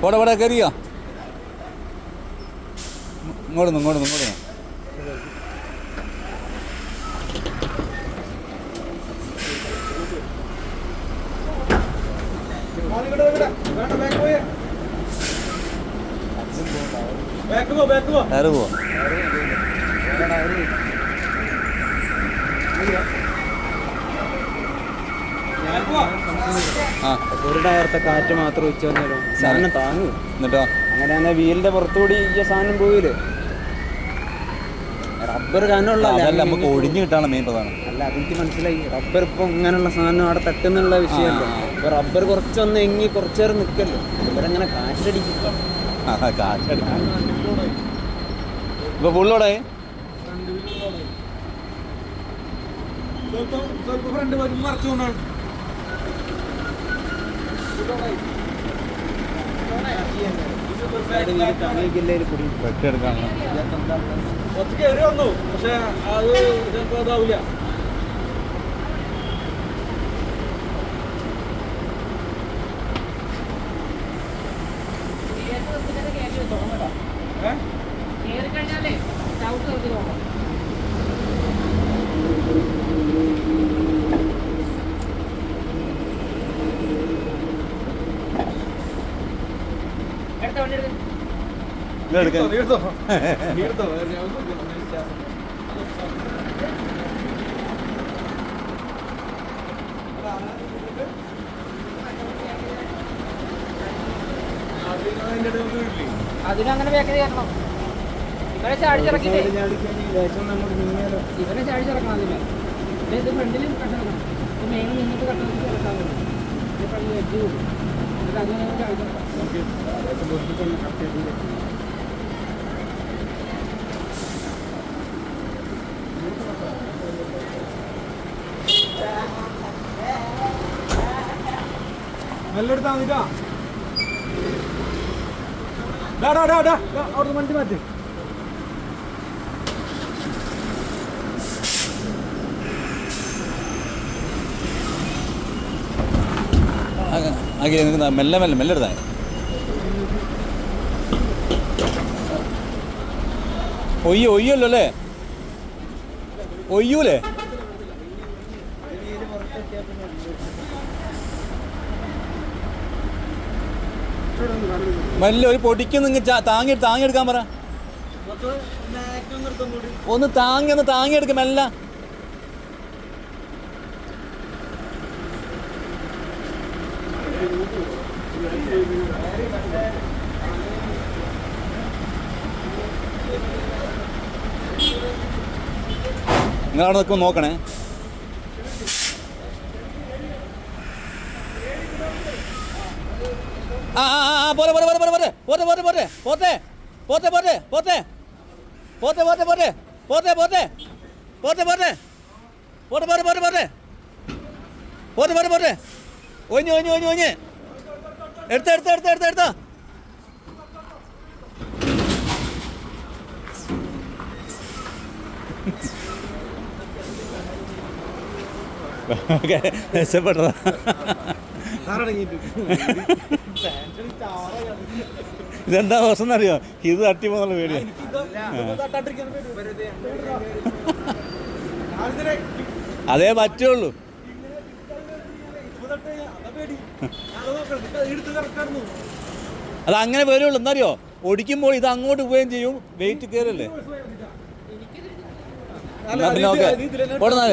പോടെ പോടെ കയറിയോ ഇങ്ങോട്ട് നിന്ന്, ഇങ്ങോട്ട് നിന്ന്, ഇങ്ങോട്ട് നിന്ന്. പോവാ. ആ. ഒരു ടയറത്തെ കാറ്റ് മാത്രം ഉച്ച വന്നാലും സാധനം താങ്ങും. എന്നിട്ടോ? അങ്ങനെയാണെ വീലിന്റെ പുറത്തുകൂടി ഈ സാധനം പോയില്ലേ റബ്ബർ കാനുള്ള നമുക്ക് ഒഴിഞ്ഞു കിട്ടാണ് മെയിൻ പ്രധാനം. അല്ല അതെനിക്ക് മനസ്സിലായി. റബ്ബർ ഇപ്പൊ ഇങ്ങനെയുള്ള സാധനം അവിടെ തട്ടുന്നുള്ള വിഷയമല്ലോ? ഇപ്പൊ റബ്ബർ കുറച്ചൊന്ന് എങ്ങി കുറച്ചേരം നിൽക്കല്ലോ ഇവരങ്ങനെ കാറ്റടിക്കും കാശ് ഇപ്പൊ ഫുള്ളോടെ വെട്ടിയെടുക്കാൻ ഒറ്റ കേറി വന്നു പക്ഷെ അത് ചിലപ്പോ അതാവില്ല. എടുത്തോ എടുത്തോ അതിന്റെ ഇടയിൽ വീട്ടില്ലേ അതിനും അങ്ങനെ ബേക്കറി കയറണം ഇവനെ ചാടിച്ചിറക്കില്ലേ ചാടിച്ചിറക്കണം അതിന് പിന്നെ ഇത് ഫ്രണ്ടിലും കട്ടെടുക്കണം മെയിൻ നിന്നിട്ട് കട്ടെടുത്ത് കിടക്കാൻ പറ്റും ഇത് പള്ളി അവിടുന്ന് വണ്ടി മാറ്റി ആകെ നിൽക്കുന്ന മെല്ലെ മെല്ലെ മെല്ലെ എടുത്താൽ ഒയ്യോ ഒയ്യല്ലോ അല്ലേ? ഒയ്യൂലേ? മെല്ലെ ഒരു പൊടിക്കൊന്നും നിങ്ങൾ താങ്ങി താങ്ങിയെടുക്കാൻ പറ. ഒന്ന് താങ്ങി ഒന്ന് താങ്ങിയെടുക്കും മെല്ല. നിങ്ങളവിടെ നിൽക്കുമ്പോൾ നോക്കണേ. ആ ആ, ആ പോരെ പോരെ പോരെ പോരെ പോരെ പോട്ടെ പോട്ടെ പോട്ടെ പോട്ടെ പോട്ടെ പോട്ടെ പോട്ടെ പോട്ടെ പോട്ടെ പോട്ടെ പോട്ടെ പോട്ടെ പോട്ടെ പോട്ടെ പോട്ടെ പോട്ടെ പോട്ടെ പോട്ടെ ഒഞ്ഞ് ഒഞ്ഞ് ഒഞ്ഞ് ഒഞ്ഞ് എടുത്ത എടുത്ത എടുത്ത എടുത്ത എടുത്ത രക്ഷപ്പെട്ടതാ ഇതെന്താ പ്രശ്നം അറിയോ ഇത് തട്ടി പോകുന്നുള്ള പേടിയാ. അതേ പറ്റുള്ളൂ. അത് അങ്ങനെ വരുള്ളൂ. എന്നറിയോ? ഒടിക്കുമ്പോൾ ഇത് അങ്ങോട്ട് പോവുകയും ചെയ്യും. വെയിറ്റ് കയറല്ലേ? എന്നാ പിന്നെ ഓക്കെ ഓടുന്നാൽ.